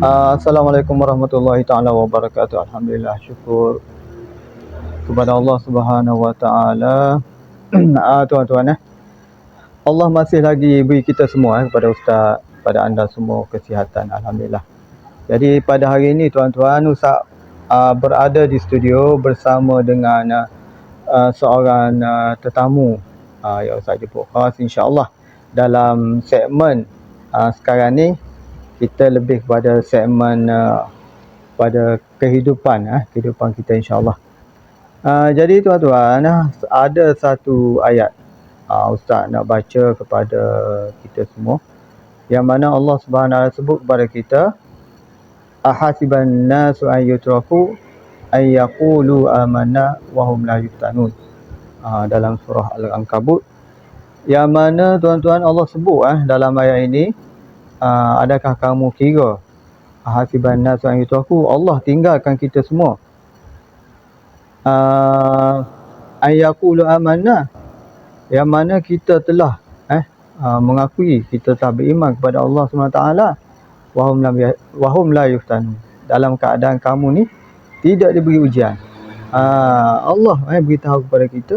Uh, Assalamualaikum warahmatullahi taala wabarakatuh. Alhamdulillah syukur kepada Allah Subhanahu wa taala. Ah tuan-tuan eh. Allah masih lagi beri kita semua eh, kepada ustaz, pada anda semua kesihatan alhamdulillah. Jadi pada hari ini tuan-tuan ustaz uh, berada di studio bersama dengan uh, seorang uh, tetamu uh, yang ustaz jemput khas insya-Allah dalam segmen uh, sekarang ni kita lebih kepada segmen uh, pada kehidupan uh, kehidupan kita insya-Allah. Uh, jadi tuan-tuan uh, ada satu ayat uh, ustaz nak baca kepada kita semua yang mana Allah Subhanahu sebut kepada kita ahasiban nasu an yutraku ay yaqulu amanna wa hum la yuftanun. Uh, dalam surah Al-Ankabut yang mana tuan-tuan Allah sebut eh dalam ayat ini uh, adakah kamu kira hasiban nas an yutaku Allah tinggalkan kita semua. Uh, ayaqulu amanna. Yang mana kita telah eh uh, mengakui kita telah beriman kepada Allah SWT wahum lam ya, wahum la yuftanu. Dalam keadaan kamu ni tidak diberi ujian. Uh, Allah eh beritahu kepada kita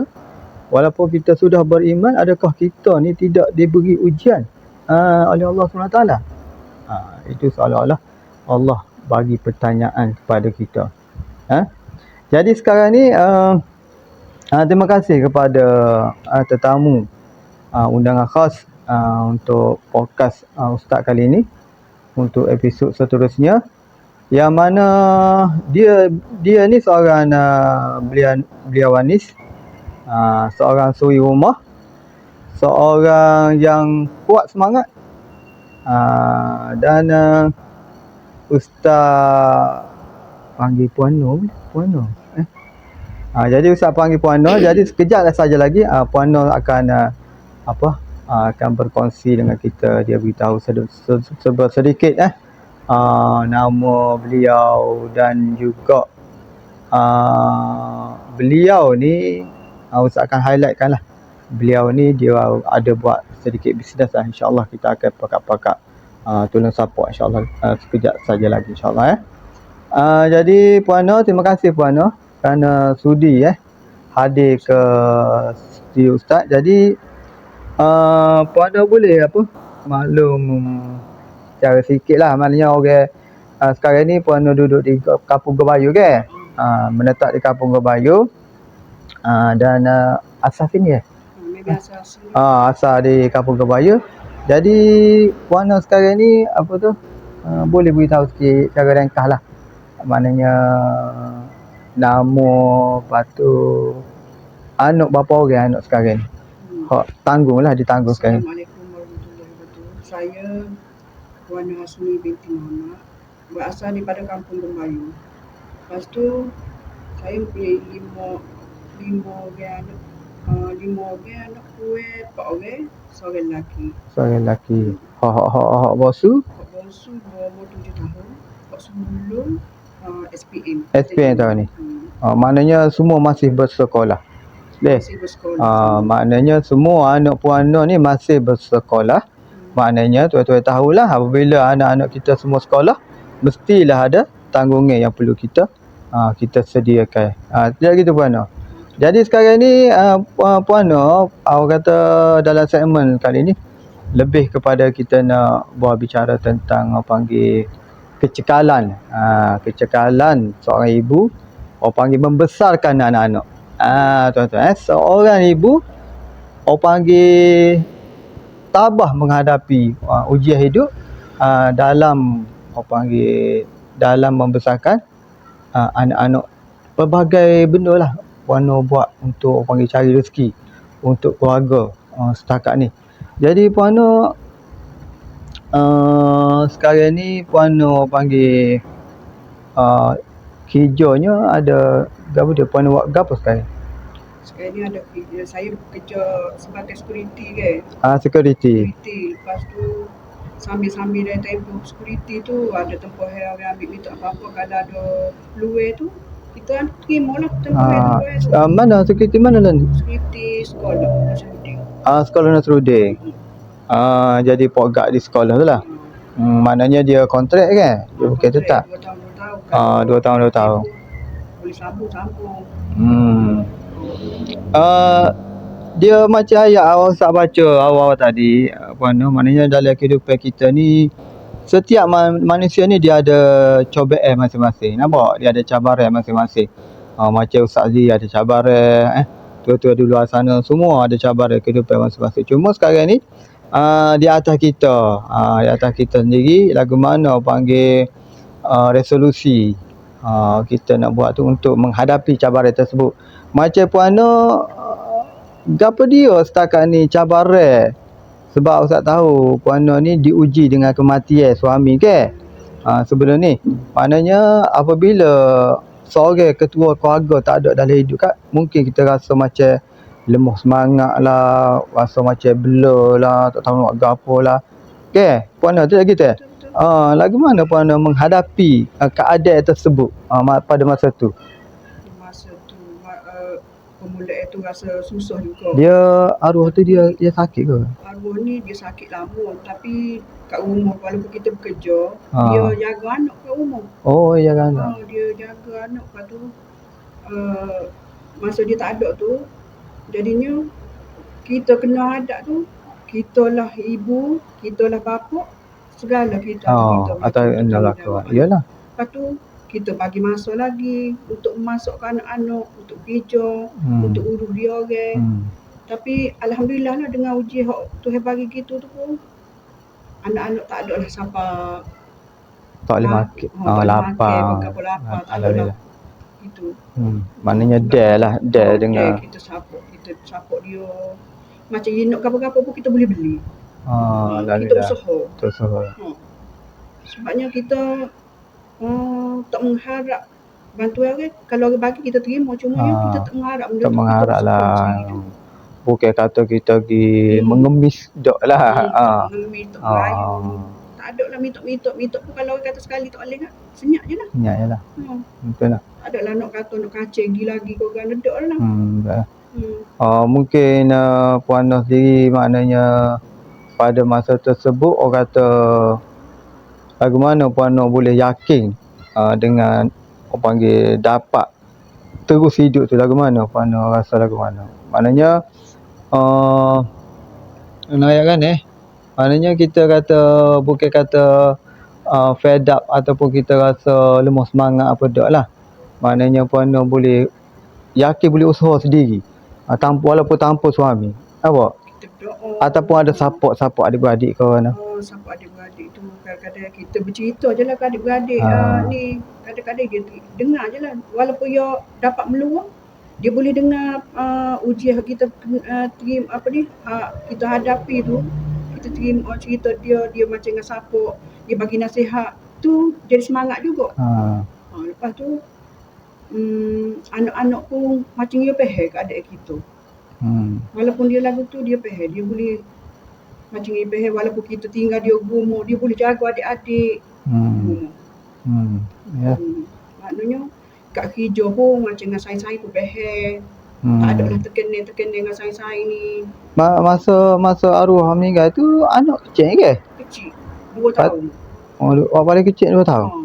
walaupun kita sudah beriman adakah kita ni tidak diberi ujian uh, oleh Allah SWT. Uh, ah, itu seolah-olah Allah bagi pertanyaan kepada kita. Uh? Jadi sekarang ni uh, uh, terima kasih kepada uh, tetamu uh, undangan khas uh, untuk podcast uh, Ustaz kali ini untuk episod seterusnya yang mana dia dia ni seorang uh, beliau beliawanis uh, seorang suri rumah seorang yang kuat semangat. Uh, dan uh, ustaz panggil puan Nur puan Nur eh? Uh, jadi ustaz panggil puan Nur jadi sekejap saja lagi uh, puan Nur akan uh, apa uh, akan berkongsi dengan kita. Dia beritahu sedikit, eh? Uh, nama beliau dan juga uh, beliau ni uh, ustaz akan highlightkan lah beliau ni dia ada buat sedikit bisnes lah. Insyaallah kita akan pakak-pakak uh, tolong support insyaallah uh, sekejap saja lagi insyaallah eh. Uh, jadi puan Noh terima kasih puan Noh kerana sudi eh hadir ke studio ustaz. Jadi uh, puan Noh boleh apa? Maklum cara sikit lah. Maknanya orang uh, sekarang ni puan Noh duduk di Kampung Gebayu ke uh, menetap di Kampung Gebayu uh, dan uh, asal sini eh Ah, asal di Kampung Kebaya. Jadi warna sekarang ni apa tu? Uh, boleh beritahu sikit cara ringkas lah. Maknanya nama patu anak bapa orang anak sekarang ni. Hmm. Hak tanggung lah ditanggung sekarang. Assalamualaikum warahmatullahi wabarakatuh. Saya Wana Hasmi binti Muhammad berasal daripada Kampung Gembayu. Lepas tu saya punya lima lima orang anak uh, lima orang anak kue, empat orang, seorang lelaki. Seorang lelaki. Ha ha ha ha bosu. Hak bosu dua umur tujuh tahun. Hak sebelum uh, SPM. SPM tahun ni. Hmm. Uh, maknanya semua masih bersekolah. Deh. Masih bersekolah. Uh, maknanya semua anak puan ni masih bersekolah. Hmm. Maknanya tuan-tuan tahulah apabila anak-anak kita semua sekolah mestilah ada tanggungan yang perlu kita uh, kita sediakan. Ah uh, tidak gitu puan. Jadi sekarang ni uh, Puan Nur Awak kata dalam segmen kali ni Lebih kepada kita nak buat bicara tentang Awak panggil Kecekalan. Uh, Kecekalan seorang ibu Awak panggil membesarkan anak-anak. Uh, Tuan-tuan eh Seorang ibu Awak panggil Tabah menghadapi uh, ujian hidup uh, Dalam Awak panggil Dalam membesarkan uh, Anak-anak Pelbagai benda lah Nur buat untuk panggil cari rezeki untuk keluarga uh, setakat ni. Jadi Puan Nur uh, sekarang ni Puan panggil uh, kerjanya ada apa dia Puan Nur buat apa sekarang? Sekarang ni ada kerja, saya bekerja sebagai security ke. Ah, security. Security. Lepas tu sambil-sambil dari tempoh security tu ada tempoh yang ambil minta apa-apa kalau ada luar tu kita terima lah tempoh uh, uh, mana security mana lah security sekolah Nasruddin ah sekolah Nasruddin ah uh, jadi pogak di sekolah tu lah Hmm, maknanya dia kontrak kan? Dia bukan tetap. Dua tahun, dua tahun. Ah, dua tahun, dua tahun. Boleh sambung-sambung. Hmm. Uh, dia macam ayat awak Ustaz baca awal tadi apa nama maknanya dalam kehidupan kita ni setiap man, manusia ni dia ada cobaan masing-masing. Nampak? Dia ada cabaran masing-masing. Uh, macam Ustaz Lee ada cabaran eh tua-tua di luar sana semua ada cabaran kehidupan masing-masing. Cuma sekarang ni uh, di atas kita. Uh, di atas kita sendiri lagu mana panggil uh, resolusi uh, kita nak buat tu untuk menghadapi cabaran tersebut. Macam puana uh, gapo dia setakat ni cabaran sebab Ustaz tahu puana ni diuji dengan kematian suami ke? Ha, sebelum ni. Maknanya apabila seorang ketua keluarga tak ada dalam hidup kan mungkin kita rasa macam lemah semangat lah rasa macam blur lah tak tahu nak gapo lah. Ke? Puana tu lagi tu. Ah, lagu mana puana menghadapi uh, keadaan tersebut uh, pada masa tu Di masa tu ma- uh, pemulaan tu rasa susah juga. dia arwah tu dia dia sakit ke Arwah ni dia sakit lama tapi kat rumah walaupun kita bekerja, Ha. dia jaga anak kat rumah. oh ya kan Ha, dia jaga anak lepas tu uh, masa dia tak ada tu jadinya kita kena hadap tu kita lah ibu, kita lah bapa, segala kita oh kita atau anda lakukan iyalah Lepas tu kita bagi masa lagi untuk memasukkan anak-anak, untuk kerja, hmm. untuk urus dia orang. hmm. Tapi Alhamdulillah lah dengan uji hak Tuhan bagi kita tu pun anak-anak tak ada lah siapa tak boleh Ah, makan oh, ah tak boleh lapar makan, lapar, tak ada lah alhamdulillah gitu. hmm. maknanya dia lah dia Okay, dengan kita support, kita support dia. Macam dia nak apa-apa pun kita boleh beli. ah kita alhamdulillah usaha. tu so Sebabnya kita uh, tak mengharap bantuan orang. Kalau orang bagi kita terima. Cuma Ah, kita tak mengharap benda tak tu, kita mengharap usaha lah sendiri. bukan kata kita pergi Hmm. mengemis dok lah Hmm, ah tak mengemis, tak merayu. ah Tak ada lah mintok-mintok. Mintok pun kalau orang kata sekali tak boleh kan. Senyap je lah. ya yalah Hmm. betul lah Tak ada lah nak kata nak kacang lagi lagi kau kan. Ledok lah. hmm betul lah. Hmm. Uh, mungkin uh, Puan Noh sendiri maknanya pada masa tersebut orang kata lagu mana Puan Noh boleh yakin uh, dengan orang panggil dapat terus hidup tu lagu mana? Puan Noh rasa lagu mana? Maknanya uh, nak ayat kan eh? Maknanya kita kata bukan kata uh, fed up ataupun kita rasa lemah semangat apa dak lah. Maknanya Puan Noh boleh yakin boleh usaha sendiri. Uh, tanpa walaupun tanpa suami. Apa Kita berdoa. ataupun ada support-support adik-beradik kau kan Oh, sampai adik-beradik kadang-kadang kita bercerita je lah ke adik-beradik Ah. ah. ni kadang-kadang dia dengar je lah. Walaupun dia dapat meluang dia boleh dengar uh, ujian kita uh, terima apa ni uh, kita hadapi tu. Kita terima oh, cerita dia dia macam dengan support dia bagi nasihat. Tu jadi semangat juga. Ha ha, lepas tu um, anak-anak pun macam dia faham ke adik kita. Hmm. Walaupun dia lagu tu dia faham, dia boleh macam dia faham walaupun kita tinggal dia rumah, dia boleh jaga adik-adik hmm rumah. hmm ya Hmm. Maknanya kat kerja pun macam dengan saya-saya pun faham. hmm. Tak ada lah terkening-terkening dengan saya-saya ni. Ma- masa masa arwah meninggal tu anak kecil ke Kecil. Dua Pat- tahun. oh orang paling kecil 2 tahun Ha.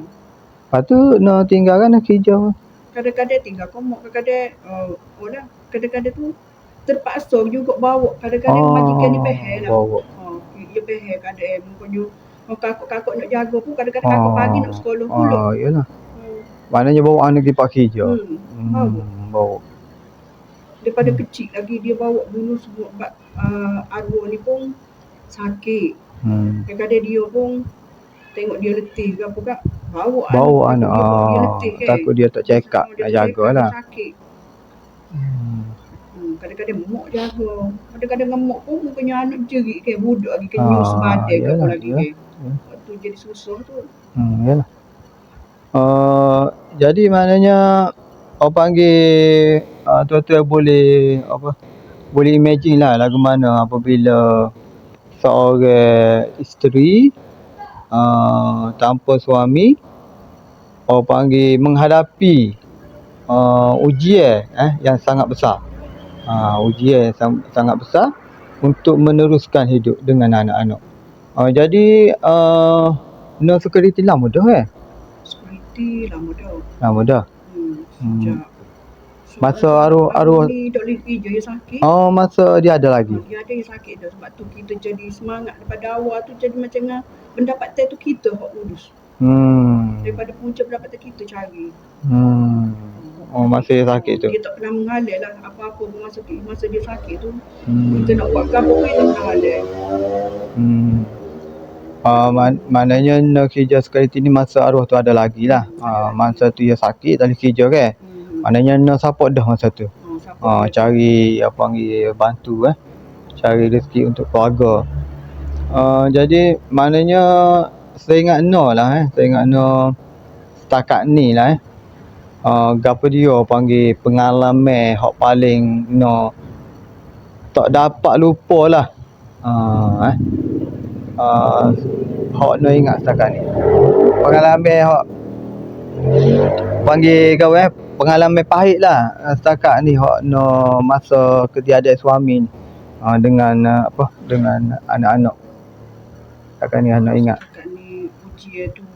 lepas tu nak tinggalkan nak kerja Kadang-kadang tinggal komok, kadang-kadang uh, oh dah, kadang-kadang tu terpaksa juga bawa. Kadang-kadang oh, majikan dia faham lah. bawa dia faham kadang mumpanya oh, kakak-kakak nak jaga pun kadang-kadang kakak Oh. pagi nak sekolah pula. oh iyalah Hmm. maknanya bawa anak pergi pak kerja Hmm. Hmm bawa daripada Hmm. kecil lagi dia bawa dulu semua sebab uh, arwah ni pun sakit. hmm Kadang-kadang dia pun tengok dia letih ke apa kak, bawa bawa anak dia, bawa dia ah, letih kan. takut dia tak check up dia nak tak jaga check up, lah dia Sakit. hmm. Kadang-kadang mak jaga. Kadang-kadang dengan mak pun punya anak jerit kan budak lagi news Ah, badai ke yalah, lagi ya. kan. Ya. Waktu jadi susah tu. Hmm, yalah. Uh, jadi maknanya orang panggil uh, tuan-tuan boleh apa boleh imagine lah lagu mana apabila seorang isteri uh, tanpa suami orang panggil menghadapi uh, ujian eh yang sangat besar. Uh, ujian yang sang- sangat besar untuk meneruskan hidup dengan anak-anak. Oh, jadi uh, no security lama dah eh? Security lama dah. Lama dah. Hmm, Hmm. sejak. Masa arwah- arwah- Ni tak boleh kerja yang sakit. Oh, masa dia ada lagi. Dia ada yang sakit dah sebab tu kita jadi semangat daripada awal tu jadi macam ngah pendapatan tu kita hok urus. Hmm. Daripada punca pendapatan kita cari. Hmm. Oh, masih sakit tu. Dia tak pernah mengalir lah apa-apa pun masa, masa dia sakit tu. Hmm. Kita nak buat apa pun dia tak pernah halir. Hmm. Uh, man, maknanya nak kerja security ni masa arwah tu ada lagi lah. Uh, masa tu dia sakit tak boleh kerja kan. Hmm. Maknanya nak support dah masa tu. Siapa Uh, dia? cari apa panggil bantu eh. Cari rezeki untuk keluarga. Uh, jadi maknanya saya ingat no lah eh. Saya ingat no setakat ni lah eh. Uh, gapo dia panggil pengalaman hak paling no tak dapat lupa lah. Uh, eh. Uh, hak no ingat setakat ni. Pengalaman hak panggil kau eh pengalaman pahit lah uh, setakat ni hak no masa ketiada suami ni uh, dengan uh, apa dengan anak-anak setakat ni anak ingat Setakat ni ujian tu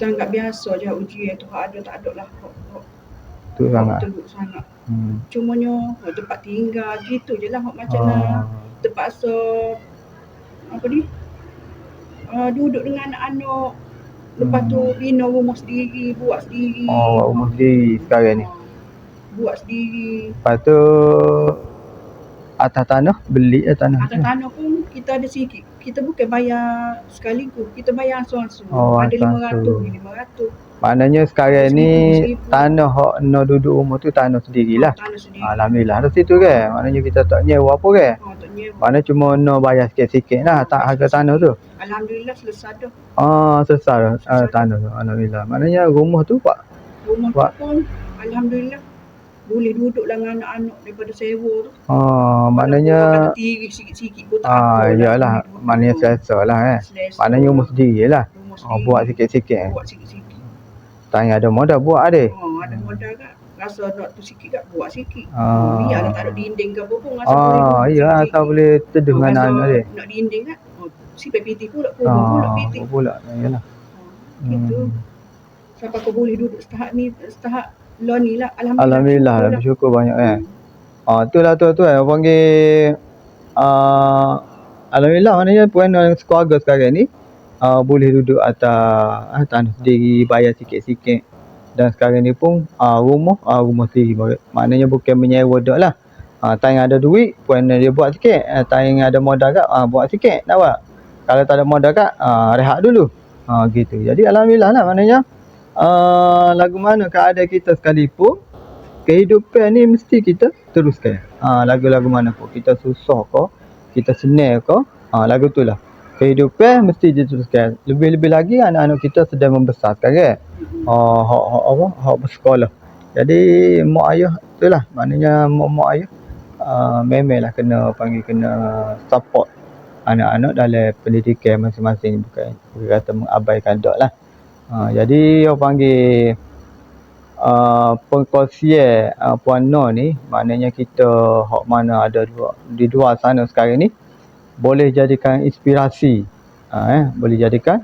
kita anggap biasa je ujian tu hak ada tak ada lah. Hak, hak, tu sangat teruk sangat. hmm. Cumanya hak tempat tinggal gitu je lah hak macam Ah. uh. terpaksa apa ni uh, duduk dengan anak-anak lepas tu bina rumah sendiri buat sendiri oh rumah sendiri sekarang ni Ah, buat sendiri lepas tu atas tanah beli eh tanah atas tanah pun kita ada sikit kita bukan bayar sekaligus kita bayar asuh-asuh Oh, ada asuh-asuh. 500 ni 500 maknanya sekarang ni tanah hak no duduk rumah tu tanah sendirilah tanah sendiri Alhamdulillah ada situ kan maknanya kita tak nyewa apa kan oh, tak nyewa Mana cuma no bayar sikit-sikit lah tak harga tanah tu. Alhamdulillah selesai dah Ah selesai dah ah, Selesai. tanah tu. Alhamdulillah. Maknanya rumah tu pak. rumah Wah. tu pun Alhamdulillah boleh duduk lah dengan anak-anak daripada sewa tu Ah Walaupun maknanya tiri sikit-sikit pun tak ah apa lah. iyalah maknanya selesa lah eh. Selesa. Maknanya rumah sendiri lah. Rumah Ah buat sikit-sikit eh. Buat sikit-sikit. Tanya ada modal buat ada. Oh, ada modal kan. Rasa nak tu sikit kan buat sikit. Ah. Biarlah tak ada dinding ke apa pun. Rasa Ah boleh iya sikit. asal boleh teduh Oh, dengan anak dia. Nak dinding kan. Oh, si PPT pula pun pula Ah PT. pula iyalah. Oh, gitu. Hmm. Siapa kau boleh duduk setahap ni, setahap law ni lah. Alhamdulillah. Alhamdulillah lah syukur bersyukur banyak eh. Hmm. Ah itulah tu tu eh orang panggil ah alhamdulillah maknanya puan dengan keluarga sekarang ni ah boleh duduk atas ah, tanah sendiri bayar sikit-sikit dan sekarang ni pun ah rumah ah rumah sendiri Mak- maknanya bukan menyewa dak lah. Ah tak yang ada duit puan dia buat sikit, ah, tak yang ada modal kat ah buat sikit nak buat. Kalau tak ada modal kat ah rehat dulu. Ah gitu. Jadi alhamdulillah lah maknanya ah lagu mana keadaan kita sekalipun kehidupan ni mesti kita teruskan. Ha, lagu-lagu mana pun. Kita susah ke, kita senang ke, ha, lagu tu lah. Kehidupan mesti diteruskan. Lebih-lebih lagi anak-anak kita sedang membesar sekarang. Ha, hak, hak apa? Hak bersekolah. Jadi mak ayah tu lah. Maknanya mak-mak ayah uh, memanglah kena panggil kena support anak-anak dalam pendidikan masing-masing bukan kata mengabaikan dok lah. Ha, jadi orang panggil uh, pengkongsian uh, Puan Noh ni maknanya kita hak mana ada dua, di luar sana sekarang ni boleh jadikan inspirasi. Uh, eh boleh jadikan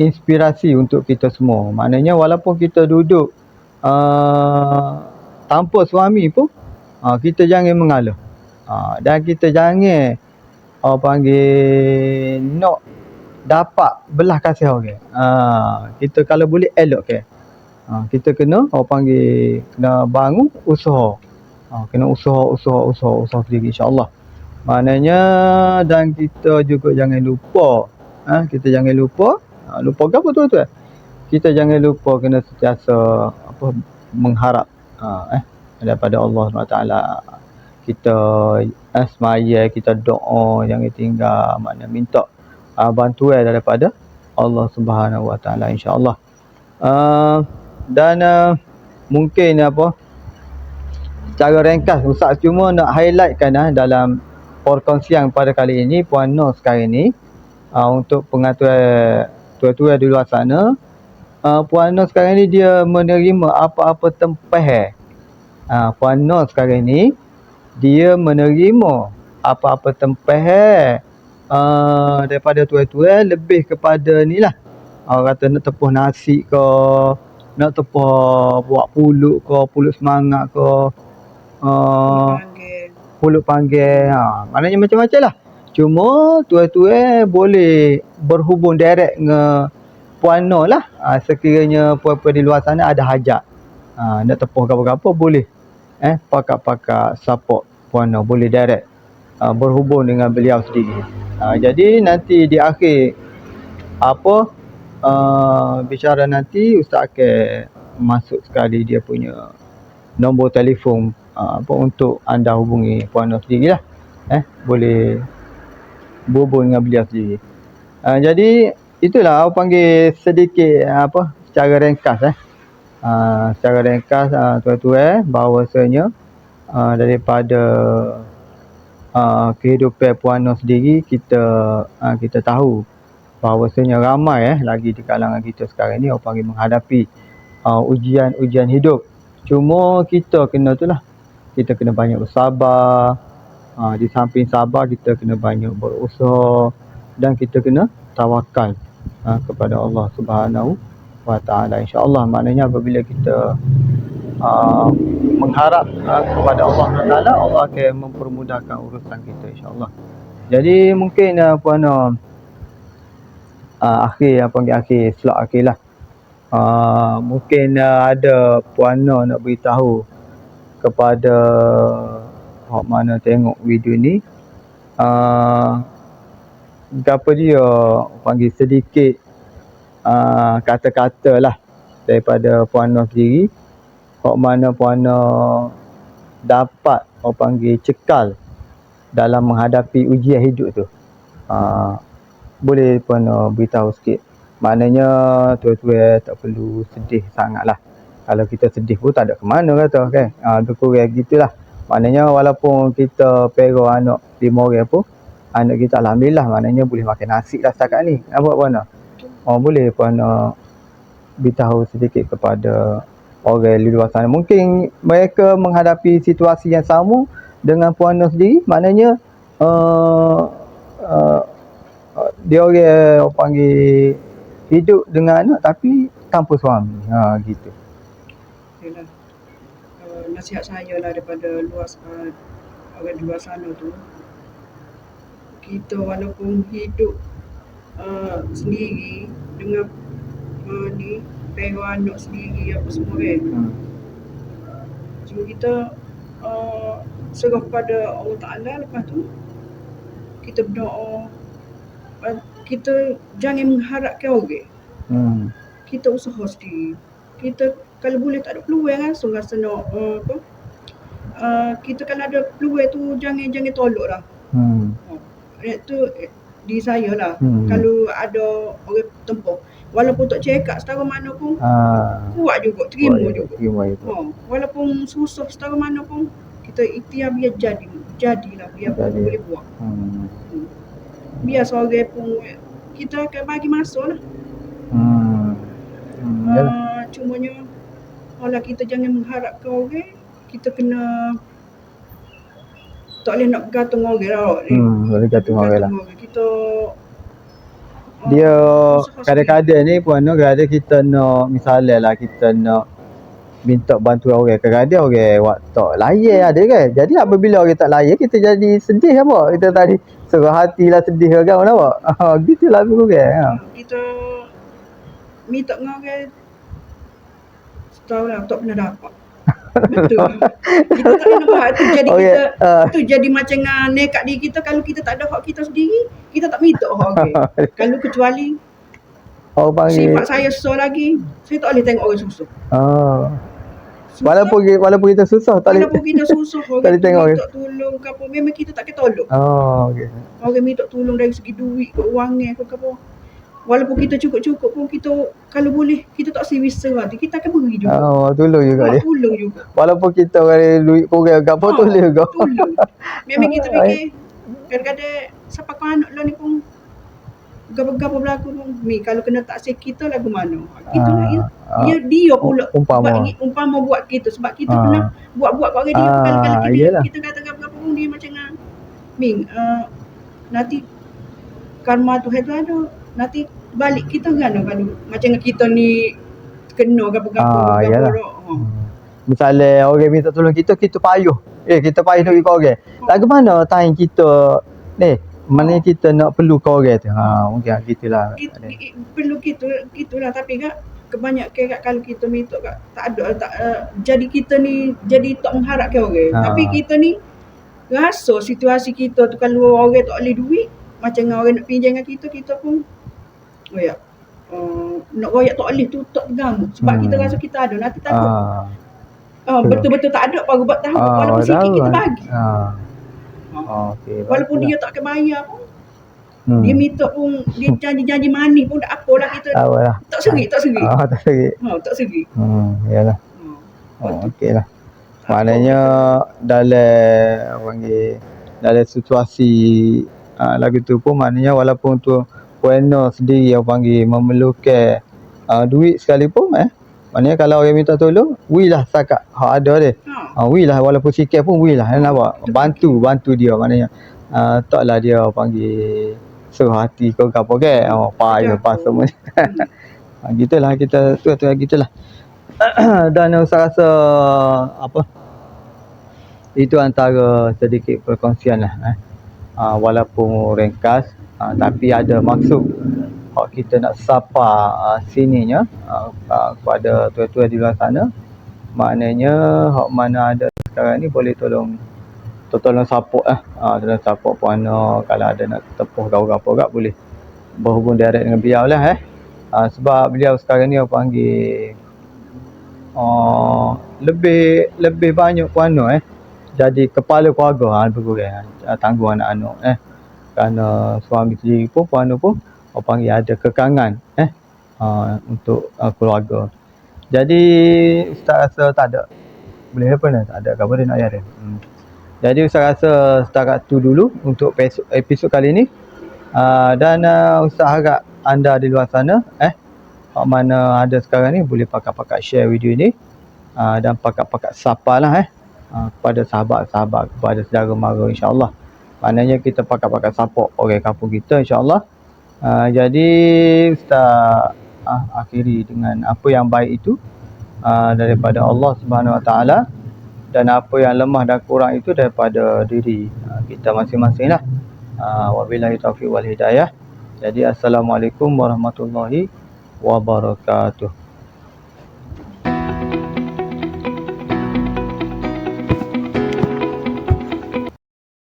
inspirasi untuk kita semua. Maknanya walaupun kita duduk uh, tanpa suami pun uh, kita jangan mengalah. Uh, dan kita jangan orang panggil nak dapat belah kasih orang uh, kita kalau boleh elok ke Ha, kita kena orang panggil kena bangun usaha. Ha, kena usaha usaha usaha usaha sendiri insya-Allah. Maknanya dan kita juga jangan lupa ha, kita jangan lupa ha, lupa ke apa tu tu eh? Kita jangan lupa kena sentiasa apa mengharap ha, eh daripada Allah SWT kita asmaya kita doa jangan tinggal maknanya minta uh, bantuan daripada Allah Subhanahu Wa Taala insya-Allah. Uh, dan uh, mungkin apa secara ringkas Ustaz cuma nak highlightkan uh, dalam perkongsian pada kali ini Puan Noh sekarang ni uh, untuk pengaturan tua-tua di luar sana uh, Puan Noh sekarang ni dia menerima apa-apa tempah uh, Puan Noh sekarang ni dia menerima apa-apa tempah uh, daripada tuai-tuai lebih kepada ni lah orang kata nak tepuh nasi ke nak tepuh buat pulut ke pulut semangat ke uh, Panggil. pulut panggil. Ha, maknanya macam-macam lah. Cuma tuai-tuai boleh berhubung direct dengan Puan Noh lah. Ha, sekiranya puan-puan di luar sana ada hajat. Ha, nak tepuh apa-apa boleh. Eh pakak-pakak support Puan Noh. Boleh direct uh, berhubung dengan beliau sendiri. Ha, jadi nanti di akhir apa uh, bicara nanti Ustaz akan masuk sekali dia punya nombor telefon apa untuk anda hubungi Puan Noh sendiri lah eh boleh berhubung dengan beliau sendiri. Uh, jadi itulah aku panggil sedikit apa secara ringkas eh. Uh, secara ringkas uh, tuan-tuan bahawasanya uh, daripada uh, kehidupan Puan Noh sendiri kita uh, kita tahu bahawasanya ramai eh lagi di kalangan kita sekarang ni orang panggil menghadapi uh, ujian-ujian hidup. Cuma kita kena tu lah. Kita kena banyak bersabar. Uh, di samping sabar kita kena banyak berusaha dan kita kena tawakal uh, kepada Allah Subhanahu wa taala. Insyaallah maknanya apabila kita uh, mengharap uh, kepada Allah taala Allah akan mempermudahkan urusan kita insyaallah. Jadi mungkin uh, puan uh, uh, akhir apa panggil akhir slot akhir lah. Uh, mungkin uh, ada puan nak beritahu kepada hok mana tengok video ni. Uh, apa dia panggil sedikit uh, kata-kata lah daripada Puan Noh sendiri hok mana Puan Noh dapat orang panggil cekal dalam menghadapi ujian hidup tu. Uh, boleh Noh beritahu sikit. Maknanya tuan-tuan tak perlu sedih sangat lah kalau kita sedih pun tak ada ke mana kata kan? Uh, tu kurang gitulah. Maknanya walaupun kita pero anak lima orang pun anak kita Alhamdulillah maknanya boleh makan nasi lah setakat ni. Apa Puan Noh Oh boleh Puan uh, beritahu sedikit kepada orang di luar sana. Mungkin mereka menghadapi situasi yang sama dengan Puan Noh sendiri. Maknanya uh, uh, dia orang orang panggil hidup dengan anak tapi tanpa suami. Ha gitu. Yalah. Uh, nasihat saya lah daripada luar uh, orang di luar sana tu kita walaupun hidup uh, sendiri dengan uh, ni pero anak sendiri apa semua kan Hmm. cuma kita uh, serah pada Allah Ta'ala lepas tu kita berdoa uh, kita jangan mengharapkan orang Hmm. kita usaha sendiri kita kalau boleh tak ada peluang langsung rasa nak uh, apa uh, kita kalau ada peluang tu jangan jangan tolak lah Hmm. itu di saya lah Hmm. kalau ada orang tempoh walaupun tak check up setara mana pun Ah. kuat juga terima Buat juga Terima itu. oh, walaupun susah setara mana pun kita ikhtiar biar jadi jadilah biar Jadi. boleh buat Hmm. biar seorang pun kita akan bagi masa lah Hmm. Hmm. Uh, cumanya kalau kita jangan mengharapkan orang kita kena tak boleh nak bergantung orang lah. Hmm. Boleh kata orang lah. Kita dia kadang-kadang ni puan no kadang kita nak misalnya lah kita nak minta bantuan orang kadang-kadang orang awak tak layan ada kan. Jadi apabila orang tak layan kita jadi sedih apa kita tadi serah hati lah sedih ke kan apa ha, gitu lah lebih kurang ha. uh, kita minta dengan orang tahu lah tak pernah dapat betul. Kita tak kena buat tu jadi Okey, kita ah. tu jadi macam uh, nekat diri kita kalau kita tak ada hak kita sendiri kita tak minta hak orang kalau kecuali orang panggil sifat saya susah lagi saya tak boleh tengok orang susah. Oh. Susah, walaupun walaupun kita susah tak boleh walaupun kita susah tak orang boleh tu tengok minta tolong ke apa memang kita tak kena tolong. Oh okey. Orang minta tolong dari segi duit ke wangnya ke apa walaupun kita cukup-cukup pun kita kalau boleh kita tak serius hati kita akan beri juga oh tolong juga Mak dia. tolong juga. Walaupun kita orang duit kurang ke apa Ah, tolong juga. tolong. Memang kita Ah, fikir kadang-kadang siapa kau anak lah ni pun berlaku pun. Ni kalau kena taksir kita lagu mana? Kita Ah, ya ah. dia dia pula Umpama. buat ni- umpama buat kita. Sebab kita Ah. pernah buat-buat kat dia. Kalau kalau Ah, kita, kata apa-apa pun dia macam ah, Ming uh, nanti karma Tuhan tu ada. Nanti balik kita kan kalau macam kita ni kena gapo-gapo Ah, gapo yalah. orang. Ha. Misalnya orang minta tolong kita, kita payuh. Eh, kita payuh nak pergi ke orang. Lagu mana time kita ni? Mana kita nak perlu ke orang tu? Ha, mungkin gitulah. It, it, perlu gitu gitulah tapi kan kebanyakan kat kalau kita minta kat tak ada tak uh, jadi kita ni jadi tak mengharap ke orang. Ha. Tapi kita ni rasa situasi kita tu kalau orang tak boleh duit macam orang nak pinjam dengan kita kita pun royak uh, nak royak tak boleh tutup pegang sebab Hmm. kita rasa kita ada nanti takut Ah, uh, betul. betul-betul tak ada baru buat tahu ah, walaupun sikit kita bagi Ah. Oh, okey. walaupun dia tak akan bayar pun hmm. dia minta pun dia janji-janji manis pun tak apalah kita lah. tak serik tak serik Ah, tak serik. ha, tak serik Hmm, yalah. ha. Oh, okey lah. Maknanya dalam orang panggil dalam situasi uh, lagu tu pun maknanya walaupun tu puena sendiri yang panggil memerlukan uh, duit sekalipun eh. Maknanya kalau orang minta tolong wi lah setakat hak ada dia. Ha. uh, wi lah walaupun sikit pun wi lah. Nampak bantu bantu dia. Maknanya uh, taklah dia panggil suruh hati kau ke apa ke. Oh payah pas semua. Ha, gitulah kita tu tu gitulah. Dan saya rasa apa? Itu antara sedikit perkongsian lah eh. Uh, walaupun ringkas uh, tapi ada maksud kalau kita nak sapa uh, sininya uh, uh, kepada tuan-tuan di luar sana. Maknanya hak mana ada sekarang ni boleh tolong to- tolong support lah uh, tolong support puana kalau ada nak tepuh gau-gau gak boleh berhubung direct dengan beliau lah eh. Uh, sebab beliau sekarang ni orang panggil uh, lebih lebih banyak puana eh. Jadi kepala keluarga ha, lebih kurang uh, tanggung anak-anak eh kerana suami sendiri pun puana pun orang panggil ada kekangan eh uh, untuk uh, keluarga. Jadi Ustaz rasa tak ada. Boleh apa ni? Tak ada khabar nak dia hmm. jadi Ustaz rasa setakat tu dulu untuk episod, kali ni uh, dan uh, Ustaz harap anda di luar sana eh mana ada sekarang ni boleh pakat-pakat share video ni uh, dan pakat-pakat sapa lah eh uh, kepada sahabat-sahabat kepada saudara mara insyaAllah maknanya kita pakat-pakat support orang kampung kita insyaAllah. Uh, jadi Ustaz uh, akhiri dengan apa yang baik itu uh, daripada Allah Subhanahu Wa Taala dan apa yang lemah dan kurang itu daripada diri uh, kita masing-masing lah. Uh, wabillahi taufiq wal hidayah. Jadi assalamualaikum warahmatullahi wabarakatuh